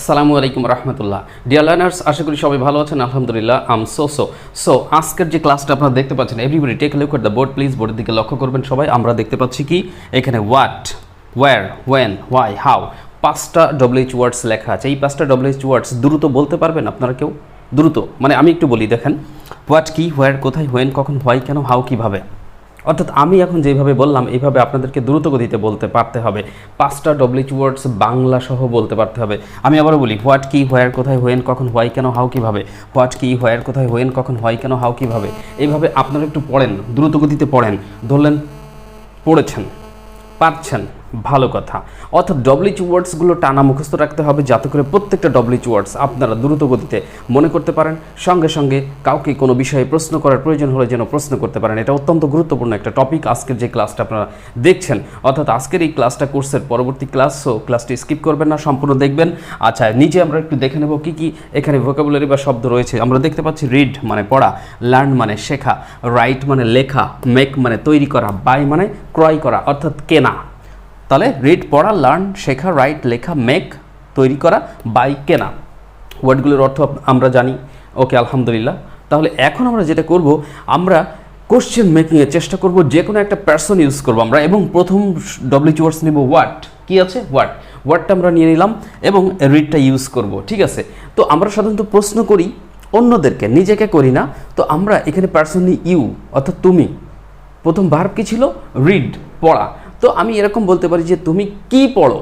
আসসালামু আলাইকুম রহমতুল্লাহ। Dear learners আশা করি সবাই ভালো আছেন, আলহামদুলিল্লাহ আম সো সো সো আজকের যে ক্লাসটা আপনারা দেখতে পাচ্ছেন everybody take look at the board please বোর্ডের দিকে লক্ষ্য করবেন সবাই। আমরা দেখতে পাচ্ছি কি, এখানে what where when why how পাঁচটা ডব্লিউএইচ ওয়ার্ডস লেখা আছে। এই পাঁচটা ডব্লিউএইচ ওয়ার্ডস দ্রুত বলতে পারবেন আপনারা কেউ? দ্রুত। মানে আমি একটু বলি, দেখেন হোয়াট কি হোয়ার কোথায় হোয়েন কখন হোয়াই কেন হাউ কীভাবে? অর্থাৎ আমি এখন যেভাবে বললাম, এইভাবে আপনাদেরকে দ্রুত গতিতে বলতে পারতে হবে। পাঁচটা ডব্লিউচ ওয়ার্ডস বাংলা সহ বলতে পারতে হবে। আমি আবারও বলি হোয়াট কি হোয়ার কোথায় হোয়েন কখন হোয়াই কেন হাও কীভাবে? হোয়াট কি হোয়ার কোথায় হোয়েন কখন হোয়াই কেন হাও কীভাবে? এইভাবে আপনারা একটু পড়েন দ্রুত গতিতে পড়েন, ধরলেন, পড়েছেন, পারছেন। ভালো কথা। অর্থাৎ ডব্লিউচ ওয়ার্ডসগুলো টানা মুখস্থ রাখতে হবে যাতে করে প্রত্যেকটা ডব্লিউচ ওয়ার্ডস আপনারা দ্রুত গতিতে মনে করতে পারেন। সঙ্গে সঙ্গে কাউকে কোনো বিষয়ে প্রশ্ন করার প্রয়োজন হলে যেন প্রশ্ন করতে পারেন। এটা অত্যন্ত গুরুত্বপূর্ণ একটা টপিক আজকের যে ক্লাসটা আপনারা দেখছেন। অর্থাৎ আজকের এই ক্লাসটা কোর্সের পরবর্তী ক্লাস সো ক্লাসটি স্কিপ করবেন না, সম্পূর্ণ দেখবেন। আচ্ছা নিচে আমরা একটু দেখে নেব কী কী এখানে ভোকাবুলারি বা শব্দ রয়েছে। আমরা দেখতে পাচ্ছি রিড মানে পড়া লার্ন মানে শেখা রাইট মানে লেখা মেক মানে তৈরি করা বাই মানে ক্রয় করা, অর্থাৎ কেনা। তাহলে রিড পড়া লার্ন শেখা রাইট লেখা মেক তৈরি করা বাই কেনা। ওয়ার্ডগুলোর অর্থ আমরা জানি। ওকে, আলহামদুলিল্লাহ। তাহলে এখন আমরা যেটা করব, আমরা কোশ্চেন মেকিংয়ের চেষ্টা করব, যে কোনো একটা পার্সন ইউজ করব আমরা, এবং প্রথম ডব্লিউচ ওয়ার্ডস নেব ওয়াট কি আছে? ওয়াট ওয়ার্ডটা আমরা নিয়ে নিলাম, এবং রিডটা ইউজ করব, ঠিক আছে? তো আমরা সাধারণত প্রশ্ন করি অন্যদেরকে, নিজেকে করি না। তো আমরা এখানে পার্সনলি ইউ অর্থাৎ তুমি। প্রথম ভার্ব কি ছিল? রিড পড়া। তো আমি এরকম বলতে পারি যে তুমি কি পড়ো?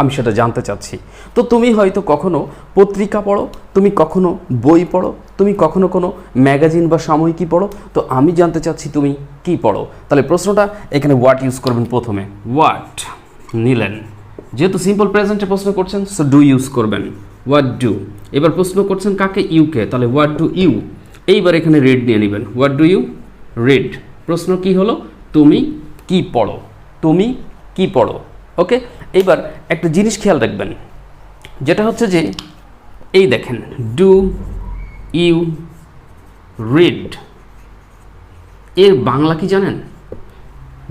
আমি সেটা জানতে চাচ্ছি। তো তুমি হয়তো কখনো পত্রিকা পড়ো, তুমি কখনো বই পড়ো, তুমি কখনো কোনো ম্যাগাজিন বা সাময়িকী পড়ো, তো আমি জানতে চাচ্ছি তুমি কি পড়ো? তাহলে প্রশ্নটা এখানে হোয়াট ইউজ করবেন প্রথমে। হোয়াট নিলেন। যেহেতু সিম্পল প্রেজেন্টে প্রশ্ন করছেন সো ডু ইউজ করবেন। হোয়াট ডু এবার প্রশ্ন করছেন কাকে? ইউকে তাহলে হোয়াট ডু ইউ এইবার এখানে রেড নিয়ে নেবেন। হোয়াট ডু ইউ রেড প্রশ্ন কি হলো? তুমি কি পড়ো? তুমি কি পড়ো? ওকে এইবার একটা জিনিস খেয়াল রাখবেন। যেটা হচ্ছে যে, এই দেখেন ডু ইউ রিড এর বাংলা কি জানেন?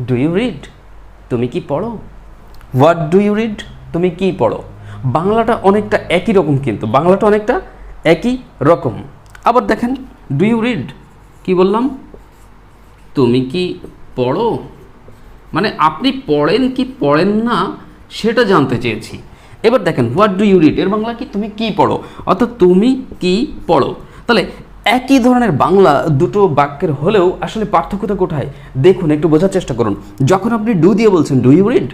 ডু ইউ রিড তুমি কি পড়ো? হোয়াট ডু ইউ রিড তুমি কি পড়ো? বাংলাটা অনেকটা একই রকম কিন্তু, বাংলাটা অনেকটা একই রকম। আবার দেখেন ডু ইউ রিড কি বললাম? তুমি কি পড়ো? মানে আপনি পড়েন কি পড়েন না, সেটা জানতে চেয়েছি। এবার দেখেন হোয়াট ডু ইউ রিড এর বাংলা কি? তুমি কি পড়ো? অর্থাৎ তুমি কি পড়ো? তাহলে একই ধরনের বাংলা দুটো বাক্যের হলেও আসলে পার্থক্যটা কোথায়? দেখুন, একটু বোঝার চেষ্টা করুন। যখন আপনি ডু দিয়ে বলছেন ডু ইউ রিড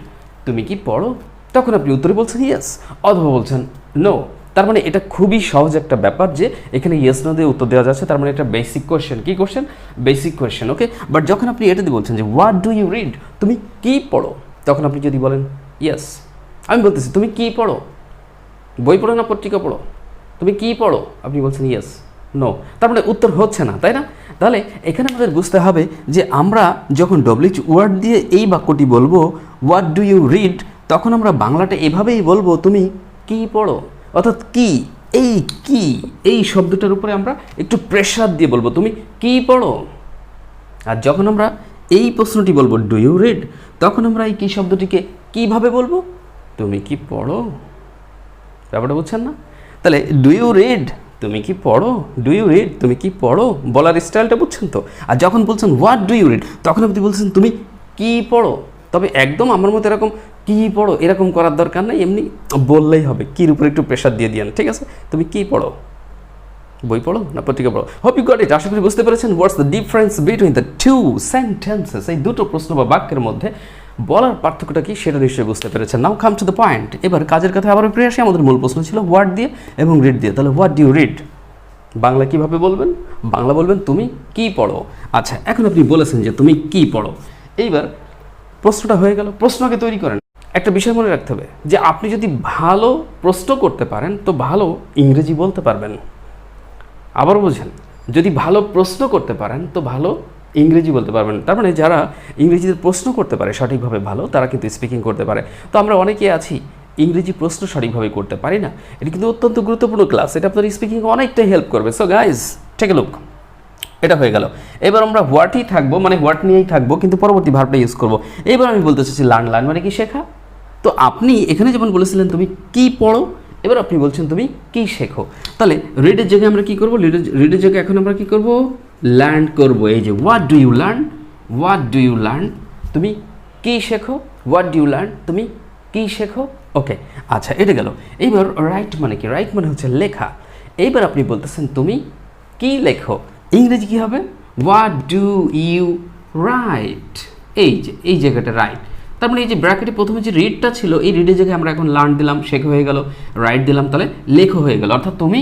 তুমি কি পড়ো? তখন আপনি উত্তরে বলছেন ইয়েস অথবা বলছেন নো তার মানে এটা খুবই সহজ একটা ব্যাপার যে এখানে ইয়েস নো দিয়ে উত্তর দেওয়া যাচ্ছে, তার মানে এটা বেসিক কোয়েশ্চেন কি question basic question okay but যখন আপনি এটা দিয়ে বলছেন যে হোয়াট ডু ইউ রিড তুমি কি পড়ো? তখন আপনি যদি বলেন ইয়েস আমি বলতেছি, তুমি কি পড়ো? বই পড়ো না পত্রিকা পড়ো? তুমি কি পড়ো? আপনি বলছেন ইয়েস নো তার মানে উত্তর হচ্ছে না, তাই না? তাহলে এখানে আমাদের বুঝতে হবে যে আমরা যখন ডব্লিউচ ওয়ার্ড দিয়ে এই বাক্যটি বলব হোয়াট ডু ইউ রিড তখন আমরা বাংলাটা এভাবেই বলব, তুমি কি পড়ো? অর্থাৎ কি? এই কি? এই শব্দটার উপরে আমরা একটু প্রেশার দিয়ে বলব। তুমি কি পড়ো? আর যখন আমরা এই প্রশ্নটি বলব ডু ইউ রিড তখন আমরা এই কি শব্দটিকে কীভাবে বলব? তুমি কি পড়ো? ব্যাপারটা বুঝছেন না? তাহলে ডু ইউ রিড তুমি কি পড়ো? ডু ইউ রিড তুমি কি পড়ো? বলার স্টাইলটা বুঝছেন তো? আর যখন বলছেন হোয়াট ডু ইউ রিড তখন আপনি বলছেন, তুমি কি পড়ো? তবে একদম আমার মতো এরকম কি পড়ো? এরকম করার দরকার নেই, এমনি বললেই হবে। কির উপরে একটু প্রেশার দিয়ে দিয়েন, ঠিক আছে? তুমি কি পড়ো? বই পড়ো না পত্রিকা পড়ো? হোপ ইউ গট ইট আশা করি বুঝতে পেরেছেন what's the difference between the two sentences এই দুটো প্রশ্ন বা বাক্যের মধ্যে বলার পার্থক্যটা কি সেটা নিশ্চয়ই বুঝতে পেরেছেন। Now come to the point এবার কাজের কথা আবার ফিরে আসি। আমাদের মূল প্রশ্ন ছিল হোয়াট দিয়ে এবং রিড দিয়ে। তাহলে হোয়াট ডিউ রিড বাংলা কীভাবে বলবেন? বাংলা বলবেন তুমি কি পড়ো? আচ্ছা এখন আপনি বলেছেন যে তুমি কি পড়ো। এইবার প্রশ্নটা হয়ে গেল। প্রশ্নকে তৈরি করেন। একটা বিষয় মনে রাখতে হবে যে আপনি যদি ভালো প্রশ্ন করতে পারেন, তো ভালো ইংরেজি বলতে পারবেন। আবার বুঝেন যদি ভালো প্রশ্ন করতে পারেন, তো ভালো ইংরেজি বলতে পারবেন। তার মানে যারা ইংরেজিতে প্রশ্ন করতে পারে সঠিকভাবে ভালো, তারা কিন্তু স্পিকিং করতে পারে। তো আমরা অনেকে আছি, ইংরেজি প্রশ্ন সঠিকভাবে করতে পারি না। এটা কিন্তু অত্যন্ত গুরুত্বপূর্ণ ক্লাস এটা আপনার স্পিকিং অনেকটাই হেল্প করবে। সো গাইজ টেক লুক এটা হয়ে গেল। এবার আমরা হোয়াটই থাকব মানে হোয়াট নিয়েই থাকব, কিন্তু পরবর্তী ভার্বটা ইউজ করব। এবার আমি বলতে চাচ্ছি লার্ন লার্ন মানে কি শেখা? তো আপনি এখানে যেমন বলেছিলেন তুমি কি পড়ো, এবার আপনি বলছেন তুমি কি শেখো। তাহলে রিডের জায়গায় আমরা কি করব? রিডের জায়গায় এখন আমরা কি করব? লার্ন করব। এই যে what do you learn what do you learn তুমি কি শেখো? হোয়াট ডু ইউ লার্ন তুমি কি শেখো? ওকে আচ্ছা এটা গেল। এইবার রাইট মানে কি? রাইট মানে হচ্ছে লেখা। এইবার আপনি বলতেছেন তুমি কি লেখো? ইংরেজি কি হবে? হোয়াট ডু ইউ রাইট এই যে, এই জায়গাটা রাইট তার মানে এই যে ব্র্যাকেটে প্রথমে যে রিডটা ছিল, এই রিডের জায়গায় আমরা এখন লার্ন দিলাম, শেখ হয়ে গেল রাইট দিলাম, তাহলে লেখো হয়ে গেল। অর্থাৎ তুমি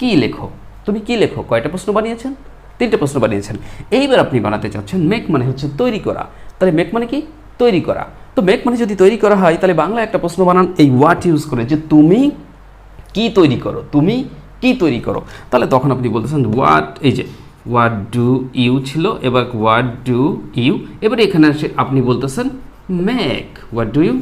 কি লেখো? তুমি কি লেখো? কয়টা প্রশ্ন বানিয়েছেন? তিনটে প্রশ্ন বানিয়েছেন। এইবার আপনি বানাতে চাচ্ছেন মেক মানে হচ্ছে তৈরি করা। তাহলে মেক মানে কি? তৈরি করা। তো মেক মানে যদি তৈরি করা হয়, তাহলে বাংলা একটা প্রশ্ন বানান, এই ওয়াট ইউজ করে যে তুমি কি তৈরি করো? তুমি কি তৈরি করো? তাহলে তখন আপনি বলতেছেন হোয়াট এই যে হোয়াট ডু ইউ ছিল, এবার হোয়াট ডু ইউ এবার এখানে আপনি বলতেছেন make what do you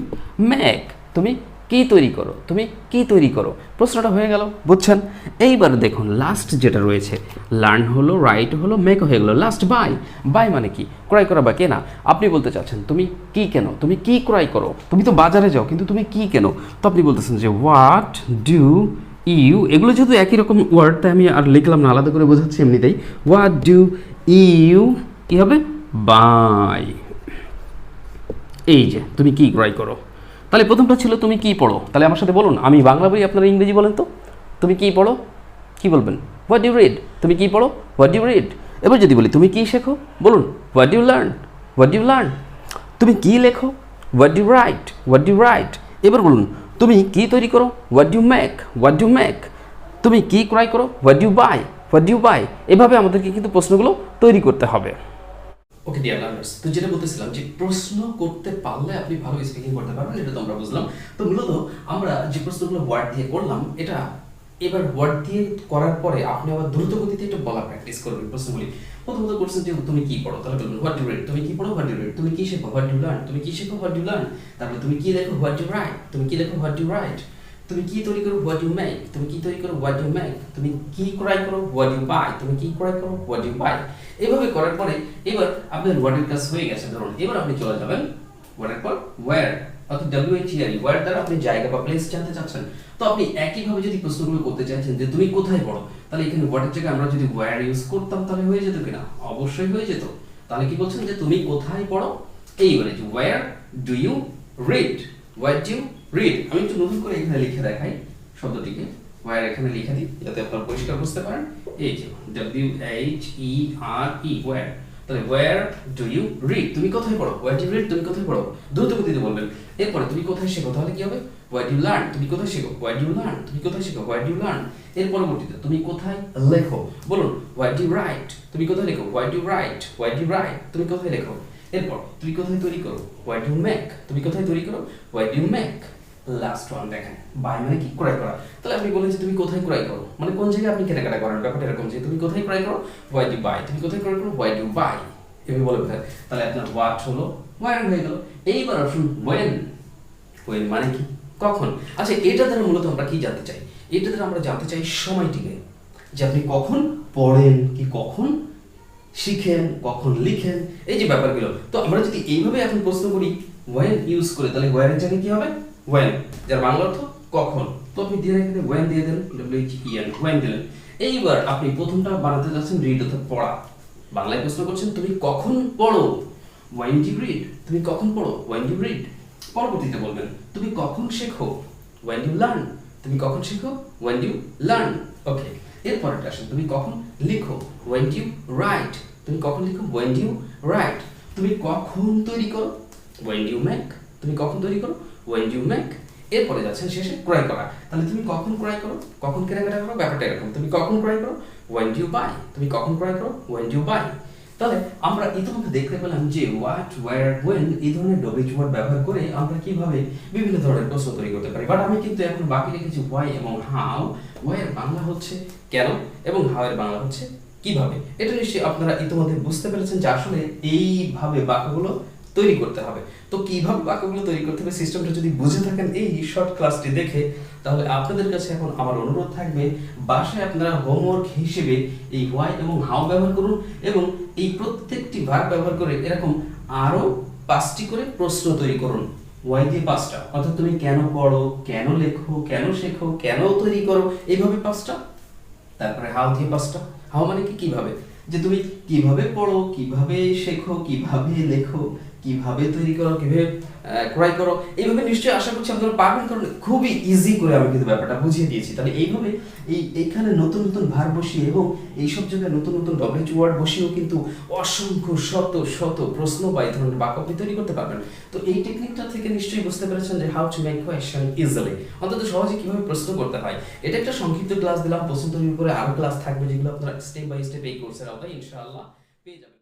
make তুমি কি তৈরি করো? তুমি কি তৈরি করো? প্রশ্নটা হয়ে গেল, বুঝছেন? এইবার দেখুন লাস্ট যেটা রয়েছে লার্ন হলো রাইট হলো মেক হয়ে গেলো লাস্ট বাই বাই মানে কি? ক্রয় করা বা কেনা? আপনি বলতে চাচ্ছেন, তুমি কি কেন? তুমি কি ক্রয় করো? তুমি তো বাজারে যাও, কিন্তু তুমি কি কেন? তো আপনি বলতেছেন যে হোয়াট ডু ইউ এগুলো যেহেতু একই রকম ওয়ার্ড তাই আমি আর লিখলাম না, আলাদা করে বোঝাচ্ছি এমনিতেই। হোয়াট ডু ইউ কি হবে? বাই এই যে তুমি কি ক্রয় করো তাহলে প্রথমটা ছিল তুমি কি পড়ো তাহলে আমার সাথে বলুন আমি বাংলা বই আপনারা ইংরেজি বলেন তো তুমি কি পড়ো কি বলবেন হোয়াট ইউ রিড তুমি কি পড়ো হোয়াট ইউ রিড এবার যদি বলি তুমি কি শেখো বলুন what you learn what you learn তুমি কি লেখো what you write what you write এবার বলুন তুমি কি তৈরি করো what you make what you make তুমি কি ক্রয় করো what you buy what you buy এভাবে আমাদেরকে কিন্তু প্রশ্নগুলো তৈরি করতে হবে ওকে ডিয়ার লার্নার্স তো যেটা বলতেছিলাম যে প্রশ্ন করতে পারলে আপনি ভালো স্পিকিং করতে পারবেন, এটা তো আমরা বুঝলাম। তো মূলত আমরা যে প্রশ্নগুলো ওয়ার্ড দিয়ে করলাম, এটা এবার ওয়ার্ড দিয়ে করার পরে আপনি আবার দ্রুত গতিতে একটু বলা প্র্যাকটিস করবেন প্রশ্নগুলি। প্রথমত করছেন যে তুমি কি পড়ো? তাহলে বলবেন হোয়াট ইউ রিড তুমি কি পড়ো? হোয়াট ইউ রিড তুমি কি শেখো? হোয়াট ইউ লার্ন তুমি কি শেখো? হোয়াট ইউ লার্ন তারপরে তুমি কি লেখো? হোয়াট ইউ রাইট তুমি কি লেখো? হোয়াট ইউ রাইট তুমি কি তৈরি করো? হোয়াট ইউ মেক তুমি কি তৈরি করো? হোয়াট ইউ মেক তুমি কি ক্রয় করো? হোয়াট ইউ বাই তুমি কি ক্রয় করো? হোয়াট ইউ বাই এইভাবে করার পরে এবার আপনার ওয়ার্ডের কাজ হয়ে গেছে। ধরুন, এবার আপনি চলে যাবেন ওয়ার্ডের পর ওয়্যার অর্থাৎ ডাব্লিউ এইচ ইআর ওয়্যার দ্বারা আপনি জায়গা বা প্লেস জানতে চাচ্ছেন। তো আপনি একইভাবে যদি প্রশ্নগুলো করতে চাইছেন যে তুমি কোথায় পড়ো, তাহলে এখানে ওয়ার্ডের জায়গায় আমরা যদি ওয়্যার ইউজ করতাম, তাহলে হয়ে যেত কিনা? অবশ্যই হয়ে যেত। তাহলে কি বলছেন যে তুমি কোথায় পড়ো? এইবারে যে where do you read what you read আমি একটু নতুন করে এখানে লিখে দেখাই শব্দটিকে ওয়ার এখানে লিখে দিই যাতে আপনারা পরিষ্কার বুঝতে পারেন এই যে W H E R E where তাহলে ওয়ার ডু ইউ রিড তুমি কোথায় পড়ো ওয়ার ডু রিড তুমি কোথায় পড়ো দ্রুত গতিতে বলবেন এরপরে তুমি কোথায় শেখো তাহলে কি হবে হোয়াট ইউ লার্ন তুমি কোথায় শেখো হোয়াট ইউ লার্ন তুমি কোথায় শেখো হোয়াট ইউ লার্ন এর পরবর্তীতে তুমি কোথায় লেখো বলুন হোয়াট ইউ রাইট তুমি কোথায় লেখো what you write what you write তুমি কোথায় লেখো এরপর তুমি কোথায় তৈরি করো হোয়াট ইউ মেক তুমি কোথায় তৈরি করো what you make last one দেখেন। বাই মানে কি? ক্রয় করা। তাহলে আপনি বলেন যে তুমি কোথায় ক্রয় করো? মানে কোন জায়গায় আপনি কেনাকাটা করেন? ব্যাপারটা এরকম যে তুমি কোথায় ক্রয় করো? হোয়াই ডু বাই তুমি কোথায় ক্রয় করো? হোয়াই ডু বাই এভাবে বলে বোঝায়। তাহলে আপনার হোয়াট হলো? ওয়ার হয়ে গেল? এইবার আসুন ওয়েন ওয়েন মানে কি? কখন? আচ্ছা এটা দ্বারা মূলত আমরা কি জানতে চাই? এটা দ্বারা আমরা জানতে চাই সময়টিকে। যে আপনি কখন পড়েন, কি কখন শিখেন, কখন লিখেন? এই যে ব্যাপারগুলো। তো আমরা যদি এইভাবে এখন প্রশ্ন করি ওয়েন ইউজ করে, তাহলে ওয়ারের জায়গায় কি হবে? ওয়েন যার বাংলা অর্থ কখন? তো আপনি দিয়ে এখানে ওয়েন দিয়ে then W H E N when দিলেন। এইবার আপনি প্রথমটা বানাতে যাচ্ছেন রিড অর্থাৎ পড়া। বাংলায় প্রশ্ন করছেন, তুমি কখন পড়ো? ওয়েন ডু রিড তুমি কখন পড়ো? ওয়েন ডু রিড পরবর্তীতে বলবেন, তুমি কখন শেখো? ওয়েন ডু লার্ন তুমি কখন শেখো? ওয়েন ডু লার্ন ওকে এরপরটা আসেন, তুমি কখন লিখো? ওয়েন ডু রাইট তুমি কখন লিখো? ওয়েন ডু রাইট তুমি কখন তৈরি করো? ওয়েন ডু মেক তুমি কখন তৈরি করো? ওয়েন ডু মেক এরপরে যাচ্ছে শেষে ক্রয় করা। তাহলে তুমি কখন ক্রয় করো? কখন কেনাকাটা করো? ব্যাপারটা এরকম। তুমি কখন ক্রয় করো? ওয়েন ডু বাই তুমি কখন ক্রয় করো? ওয়েন ডু বাই তাহলে আমরা ইতিমধ্যে দেখতে পেলাম যে হোয়াট ওয়ার ওয়েন এই ধরনের ডবিচ ওয়ার্ড ব্যবহার করে আমরা কীভাবে বিভিন্ন ধরনের প্রশ্ন তৈরি করতে পারি। বাট আমি কিন্তু এখন বাকি রেখেছি হোয়াই এবং হাউ ওয়াই এর বাংলা হচ্ছে কেন? এবং হাউ এর বাংলা হচ্ছে কীভাবে? এটা নিশ্চয়ই আপনারা ইতিমধ্যে বুঝতে পেরেছেন যে আসলে এইভাবে বাক্যগুলো তৈরি করতে হবে। তো কীভাবে বাক্যগুলো তৈরি করতে হবে সিস্টেমটা যদি বুঝে থাকেন এই শর্ট ক্লাসটি দেখে, তাহলে আপনাদের কাছে এখন আমার অনুরোধ থাকবে, বাসায় আপনারা হোমওয়ার্ক হিসেবে এই হোয়াই এবং হাউ ব্যবহার করুন এবং এই প্রত্যেকটি ভাগ ব্যবহার করে এরকম আরও পাঁচটি করে প্রশ্ন তৈরি করুন। ওয়াই দিয়ে পাঁচটা? অর্থাৎ তুমি কেন পড়ো, কেন লেখো, কেন শেখো কেন তৈরি করো, এইভাবে পাঁচটা। তারপরে হাউ দিয়ে পাঁচটা। হাউ মানে কি? কীভাবে? যে তুমি কীভাবে পড়ো, কীভাবে শেখো, কীভাবে লেখো কীভাবে তৈরি করো, কীভাবে ক্রয় করো, এইভাবে নিশ্চয়ই আশা করছি আপনারা পারবেন কারণ খুবই ইজি করে আমি কিন্তু ব্যাপারটা বুঝিয়ে দিয়েছি। তাহলে এইভাবে এই, এইখানে নতুন নতুন ভার বসিয়ে এবং এইসব জায়গায় নতুন নতুন ডব্লিউচ ওয়ার্ড বসিয়েও কিন্তু অসংখ্য শত শত প্রশ্ন বা এই ধরনের বাক্য আপনি তৈরি করতে পারবেন। তো এই টেকনিকটা থেকে নিশ্চয়ই বুঝতে পেরেছেন যে how to make question easily অন্তত সহজে কীভাবে প্রশ্ন করতে হয়। এটা একটা সংক্ষিপ্ত ক্লাস দিলাম প্রশ্ন তৈরির উপরে আরও ক্লাস থাকবে যেগুলো আপনারা স্টেপ বাই স্টেপ এই কোর্সের আওতায় ইনশাআল্লাহ পেয়ে যাবেন।